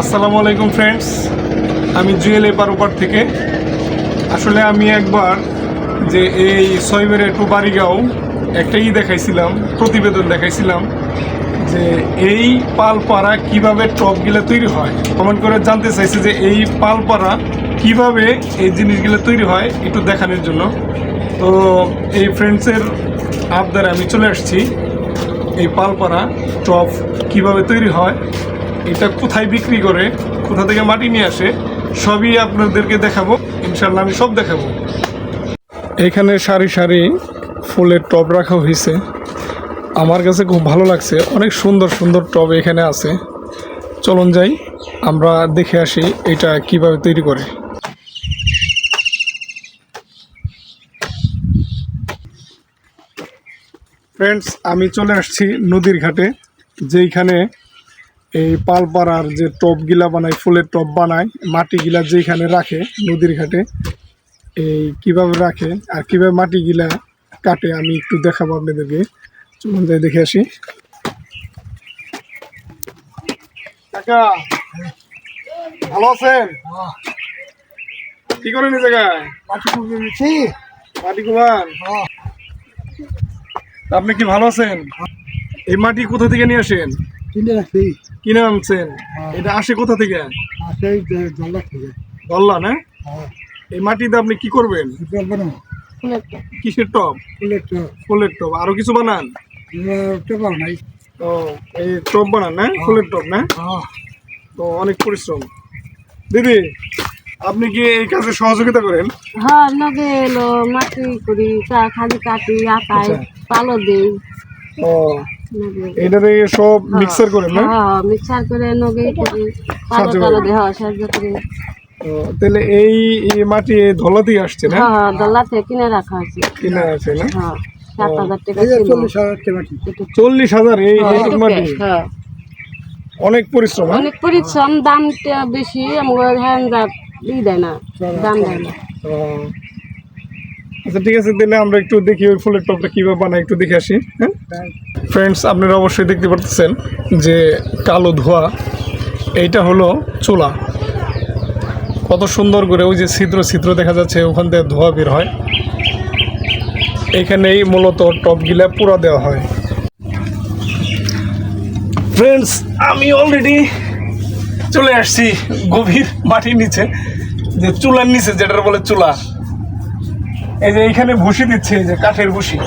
আসসালামু আলাইকুম ফ্রেন্ডস আমি জুয়েল এপার ওপার থেকে। আসলে আমি একবার যে এই সৈবের টু বাড়িগাঁও একটা ই দেখাইছিলাম, প্রতিবেদন দেখাইছিলাম, যে এই পালপাড়া কীভাবে টপগুলো তৈরি হয়। কমেন্ট করে জানতে চাইছে যে এই পালপাড়া কীভাবে এই জিনিসগুলো তৈরি হয় একটু দেখানোর জন্য। তো এই ফ্রেন্ডসের আবদারে আমি চলে আসছি, এই পালপাড়া টপ কীভাবে তৈরি হয় এটা কোথায় বিক্রি করে, কোথা থেকে মাটি নিয়ে আসে, সবই আপনাদেরকে দেখাবো। ইনশাল্লাহ আমি সব দেখাবো। এখানে সারি সারি ফুলের টব রাখা হয়েছে। আমার কাছে খুব ভালো লাগছে। অনেক সুন্দর সুন্দর টব এখানে আছে। চলুন যাই, আমরা দেখে আসি এটা কীভাবে তৈরি করে। ফ্রেন্ডস আমি চলে আসছি নদীর ঘাটে, যেইখানে এই পালপাড়ার যে টবগুলা বানায় ফুলের টব বানায় মাটিগুলা যেইখানে রাখে নদীর ঘাটে এই কীভাবে রাখে আর কীভাবে মাটিগুলা কাটে আমি একটু দেখাবো আপনাদেরকে। চলুন যাই দেখে আসি। কাকা ভালো আছেন? কি করেন এই জায়গায়? মাটি কুমার আপনি কি ভালো আছেন? এই মাটি কোথা থেকে নিয়ে আসেন? কিনে কিনে আনছেন এটা আসে কোথা থেকে? আসে জল্লা থেকে। বললা না? এই মাটিতে আপনি কি করবেন? কিসের টব? ফুলের টব। আরও কিছু বানান? ও এই টব বানান না? ফুলের টব না? হ্যাঁ। তো অনেক পরিশ্রম। দিদি আপনি কি এই কাজে সহযোগিতা করেন? হ্যাঁ নগে এলো মাটি করি চা খালি কাটি আটাই পালো দেই। ও এটাতে সব মিক্সার করেন না? হ্যাঁ মিক্সার করে নগে করি। সাহায্য টালো হ্যাঁ সাহায্য করি। তাহলে এই এই মাটি এই ধলা দিয়ে আসছে না? হ্যাঁ হ্যাঁ থেকে কিনে রাখা আছে। কিনে আছে না? হ্যাঁ সাত হাজার টাকা এই যে কিলো। চল্লিশ হাজার টাকা মাটি? চল্লিশ হাজার এই হ্যাঁ, মাটি? হ্যাঁ। অনেক পরিশ্রম হ্যাঁ? অনেক পরিশ্রম দামটা বেশি আমার হ্যাঁ ই দেয় না দাম দেয় না। আচ্ছা ঠিক আছে, তাহলে আমরা একটু দেখি ওই ফুলের টপটা কীভাবে বানাই, একটু দেখে আসি হ্যাঁ? ফ্রেন্ডস আপনারা অবশ্যই দেখতে পারতেছেন যে কালো ধোয়া, এইটা হলো চুলা। কত সুন্দর করে ওই যে ছিদ্র ছিদ্র দেখা যাচ্ছে, ওখান থেকে ধোয়া বের হয়। এইখানেই মূলত টপগুলা পুরা দেওয়া হয়। ফ্রেন্ডস আমি অলরেডি চলে আসছি গভীর মাটির নিচে, যে চুলার নিচে, যেটার বলে চুলা। এই যে এইখানে ভুসি দিচ্ছে এই যে কাঠের ভুসি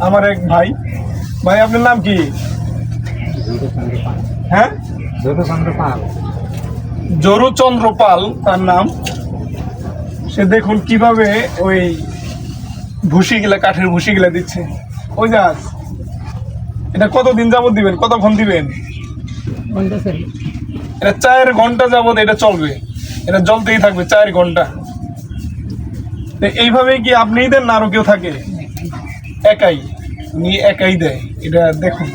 আমার এক ভাই। ভাই আপনার নাম কি? হ্যাঁ? জরুচন্দ্র পাল তার নাম। সে দেখুন কীভাবে ওই ভুসিগুলা কাঠের ভুসিগুলা দিচ্ছে। ওই যাস? এটা কতদিন যাবত দিবেন? কতক্ষণ দিবেন? এটা চার ঘণ্টা যাবত এটা চলবে। এটা জ্বলতেই থাকবে চার ঘণ্টা। তো এইভাবেই কি আপনিই দেন না আরও কেউ থাকে? একাই। উনি একাই দেয়। এটা দেখুন।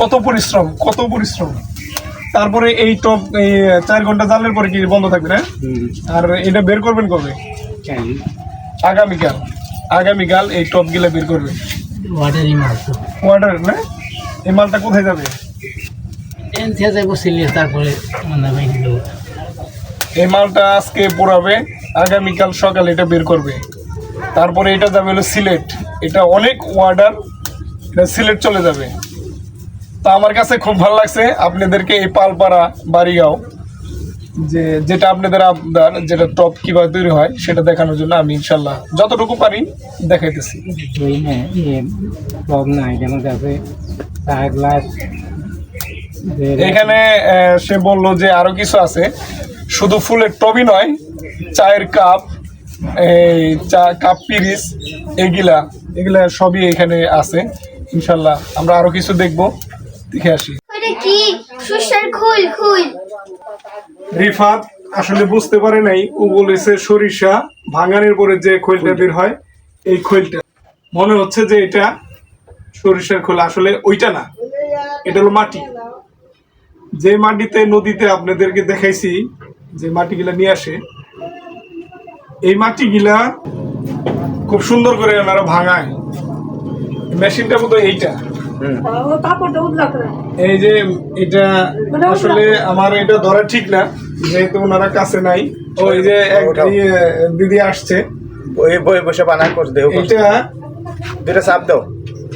কত পরিশ্রম কত পরিশ্রম। তারপরে এই টপ এই চার ঘণ্টা জ্বালের পরে কি বন্ধ থাকবে না? আর এটা বের করবেন কবে? আগামীকাল। আগামীকাল এই টপগুলো বের করবে। ওয়াটারই মাল তো। ওয়াটার না? এই মালটা কোথায় যাবে? তারপরে মানে এই মালটা আজকে পোড়াবে আগামীকাল সকাল এটা বের করবে। তারপরে এটা যাবে হলো সিলেট। এটা অনেক ওয়ার্ডার এটা সিলেট চলে যাবে। তো আমার কাছে খুব ভালো লাগছে আপনাদেরকে এই পালপাড়া বাড়িগাঁও যে যেটা আপনাদের আবদার যেটা টপ কীভাবে তৈরি হয় সেটা দেখানোর জন্য আমি ইনশাল্লাহ যতটুকু পারি দেখাইতেছি। নাই গ্লাস এখানে সে বলল যে আরও কিছু আছে। শুধু ফুলের টবই নয় চায়ের কাপ এই চা কাপ পিরিস এগুলা এগুলা সবই এখানে আছে। ইনশাল্লাহ আমরা আরও কিছু দেখব। দেখে আসি। কি? সুসার খুল খুল। রিফাত আসলে বুঝতে পারে নাই ও বলেছে সরিষা ভাঙানোর পরে যে খৈলটা বের হয় এই খৈলটা। মনে হচ্ছে যে এটা সরিষার খোল আসলে ওইটা না। এটা হলো মাটি। যে মাটিতে নদীতে আপনাদেরকে দেখাইছি যে মাটিগুলা নিয়ে আসে এই মাটিগুলা খুব সুন্দর করে ওনারা ভাঙায়। মেশিনটা মতো এইটা। এই যে এটা আসলে আমার এটা ধরা ঠিক না যেহেতু ওনারা কাছে নাই। ওই যে এক ইয়ে দিদি আসছে। ওই বই বসে বানা কর দেও এটা দুটা চাপ দাও।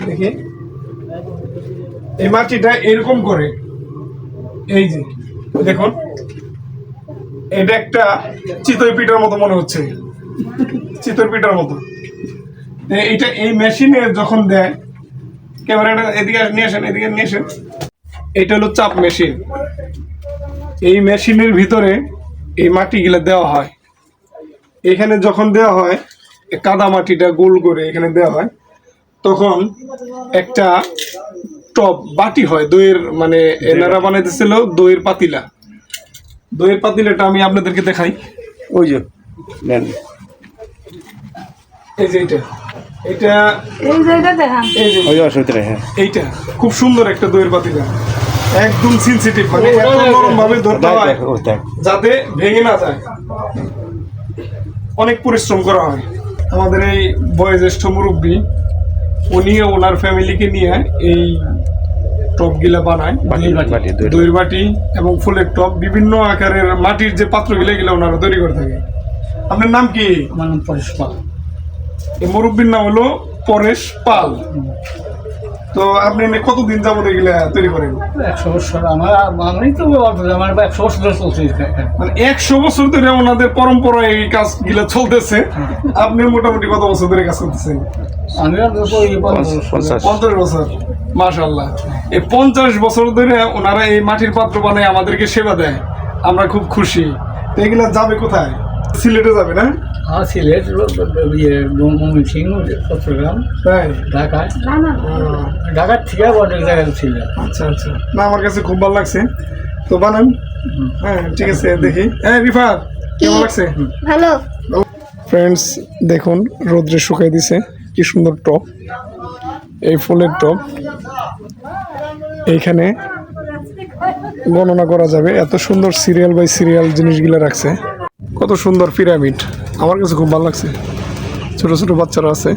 দেখি। এই মাটিটা এরকম করে। এই যে দেখুন। এটা একটা চিতই পিঠার মতো মনে হচ্ছে। চিতই পিঠার মতো। তো এইটা এই মেশিনে যখন দেয় ক্যামেরাটা এদিকে নিয়ে আসেন এদিকে নিয়ে আসেন। এটা হলো চাপ মেশিন। এই মেশিনের ভিতরে এই মাটিগুলো দেওয়া হয়। এখানে যখন দেওয়া হয় কাদা মাটিটা গোল করে এখানে দেওয়া হয় তখন একটা টপ বাটি হয় দইয়ের মানে এনারা বানাইতেছিল দইয়ের পাতিলা। দইয়ের পাতিলাটা আমি আপনাদেরকে দেখাই। ওই যে নেন। এই যে এটা এটা এই জায়গা দেখান। এই যে ওই যে অসুবিধা হ্যাঁ। এইটা। খুব সুন্দর একটা দইয়ের পাতিলা। একদম সেনসিটিভ মানে এত নরম ভাবে ধরতে হয় ও দেখ। যাতে ভেঙে না যায়। অনেক পরিশ্রম করা হয়। আমাদের এই বয়োজ্যেষ্ঠ মুরব্বী উনি ওনার ফ্যামিলিকে নিয়ে এই টপগুলা বানায়। দইয়ের বাটি এবং ফুলের টপ বিভিন্ন আকারের মাটির যে পাত্রগুলো এগুলো ওনারা তৈরি করে থাকে। আপনার নাম কি? আমার নাম পরেশ পাল। এই মুরব্বীর নাম হলো পরেশ পাল। তো আপনি এনে কতদিন যাবত এগুলা তৈরি করেন? একশো বছর আমার আমি তো আমার একশো বছর ধরে চলছে এই কাজ। মানে একশো বছর ধরে ওনাদের পরম্পরায় এই কাজগুলো চলতেছে। আপনি মোটামুটি কত বছর ধরে কাজ করতেছেন? আমি পঞ্চাশ বছর। মাশাল্লাহ এই পঞ্চাশ বছর ধরে ওনারা এই মাটির পাত্র বানায় আমাদেরকে সেবা দেয়। আমরা খুব খুশি। এগুলা যাবে কোথায়? সিলেটে যাবে না? আর সিলেট ইয়ে ময়মনসিংহ চট্টগ্রাম। তাই? ঢাকায়। না না আহ, ঢাকার থেকে অনেক জায়গায় ছিল। আচ্ছা আচ্ছা। না আমার কাছে খুব ভালো লাগছে। তো বানান। হ্যাঁ ঠিক আছে দেখি। হ্যাঁ কেমন লাগছে? ভালো। ফ্রেন্ডস দেখুন রোদ্রে শুকাই দিছে। কি সুন্দর টপ। এই ফুলের টপ এইখানে গণনা করা যাবে। এত সুন্দর সিরিয়াল বাই সিরিয়াল জিনিসগুলো রাখছে। কত সুন্দর পিরামিড আমার কাছে খুব ভালো লাগছে। ছোট ছোট বাচ্চারা আছে।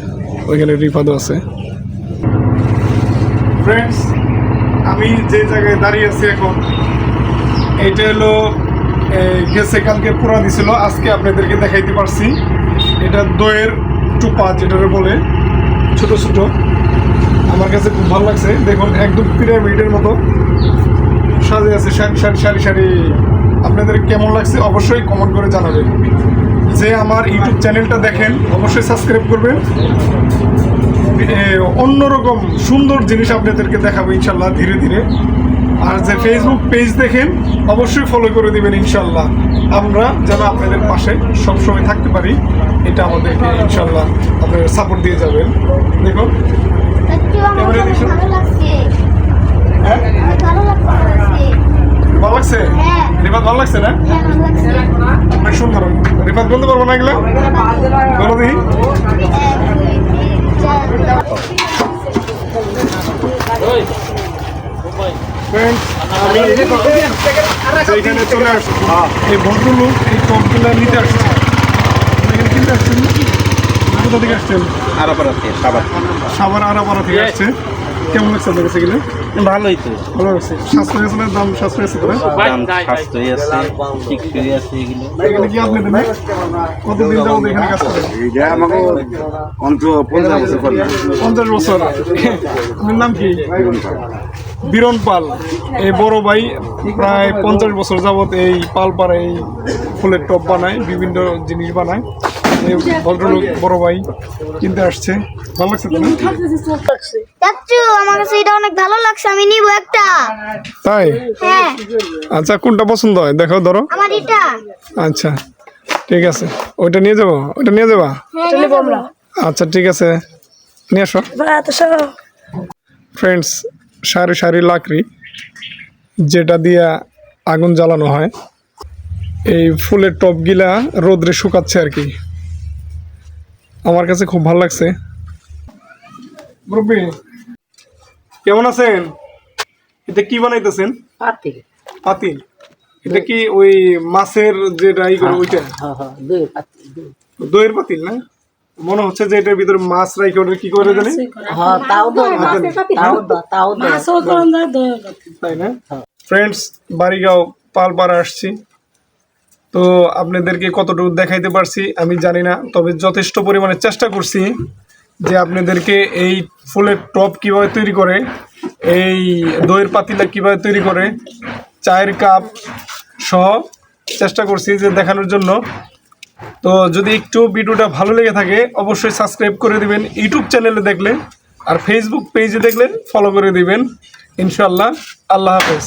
ওইখানে রিফাদও আছে। ফ্রেন্ডস আমি যে জায়গায় দাঁড়িয়ে আছি এখন, এইটা হলো গেছে, কালকে পুরা দিছিল। আজকে আপনাদেরকে দেখাইতে পারছি। এটা দইয়ের টুপা, যেটারে বলে। ছোট ছোট। আমার কাছে খুব ভালো লাগছে। দেখুন, একদম পিরামিডের মতো সাজে আছে সারি সারি সারি সারি আপনাদের কেমন লাগছে অবশ্যই কমেন্ট করে জানাবেন। যে আমার ইউটিউব চ্যানেলটা দেখেন, অবশ্যই সাবস্ক্রাইব করবেন। অন্যরকম সুন্দর জিনিস আপনাদেরকে দেখাবো ইনশাল্লাহ ধীরে ধীরে। আর যে ফেসবুক পেজ দেখেন, অবশ্যই ফলো করে দিবেন ইনশাল্লাহ। আমরা যেন আপনাদের পাশে সবসময় থাকতে পারি, এটা আমাদেরকে ইনশাল্লাহ আপনারা সাপোর্ট দিয়ে যাবেন। দেখুন ভালো লাগছে। হ্যাঁ? হ্যাঁ। রিফাত ভালো লাগছে না? হ্যাঁ অনেক সুন্দর। রিফাত বলতে পারব না এগুলো? বলো দেখি। এইখানে চলে আসছি এই ভদ্রলোক এই টপগুলো নিতে আসছে। কিনতে আসছেন? কোথা থেকে আসছেন? আর আবার আছে সাবান সাবার আরাপাড়া থেকে আসছে কেমন লাগছে আপনার কাছে এগুলো ভালোই তো। ভালো লাগছে। সাশ্রয় আছে না? দাম সাশ্রয় আছে দাম আছে টিকটই আছে এগুলো। এখানে কি আপনি দেন কতদিন যাবত এখানে কাজ করেন? এটা আমাকে অন্ত পঞ্চাশ বছর পঞ্চাশ বছর। আপনার নাম কি? বীরন পাল। এই বড় ভাই প্রায় পঞ্চাশ বছর যাবত এই পালপাড়া এই ফুলের টপ বানায় বিভিন্ন জিনিস বানায়। ভদ্রলোক বড় ভাই কিনতে আসছে। ভালো লাগছে তো না? চাচ্চু আমার কাছে এটা অনেক ভালো লাগছে আমি নিব একটা। তাই? হ্যাঁ। আচ্ছা কোনটা পছন্দ হয়? দেখো ধরো। আমার এটা। আচ্ছা ঠিক আছে। ওইটা নিয়ে যাব? ওইটা নিয়ে যাবা? হ্যাঁ আচ্ছা ঠিক আছে। নিয়ে আসো। ফ্রেন্ডস সারি সারি লাকড়ি যেটা দিয়া আগুন জ্বালানো হয় এই ফুলের টপগুলা রোদ্রে শুকাচ্ছে আর কি। আমার কাছে খুব ভালো লাগছে। মুরব্বী কেমন আছেন? এটা কি বানাইতেছেন? পাতিল। পাতিল। এটা কি ওই মাছের যেটা ই করে ওইটা? হ্যাঁ হ্যাঁ দুই পাতিল দুই। দইয়ের পাতিল না? মনে হচ্ছে যে এটার ভিতরে মাছ রাখি ওটা কি করে জানি? তাই না? ফ্রেন্ডস বাড়িগাঁও পালপাড়া আসছি। তো আপনাদেরকে কতটুকু দেখাইতে পারছি আমি জানি না, তবে যথেষ্ট পরিমাণে চেষ্টা করছি যে আপনাদেরকে এই ফুলের টপ কীভাবে তৈরি করে, এই দইয়ের পাতিলা কীভাবে তৈরি করে, চায়ের কাপ সহ চেষ্টা করছি যে দেখানোর জন্য। তো যদি একটু ভিডিওটা ভালো লেগে থাকে, অবশ্যই সাবস্ক্রাইব করে দিবেন, ইউটিউব চ্যানেলে দেখলে আর ফেসবুক পেজে দেখলে ফলো করে দিবেন। ইনশাল্লাহ আল্লাহ হাফেজ।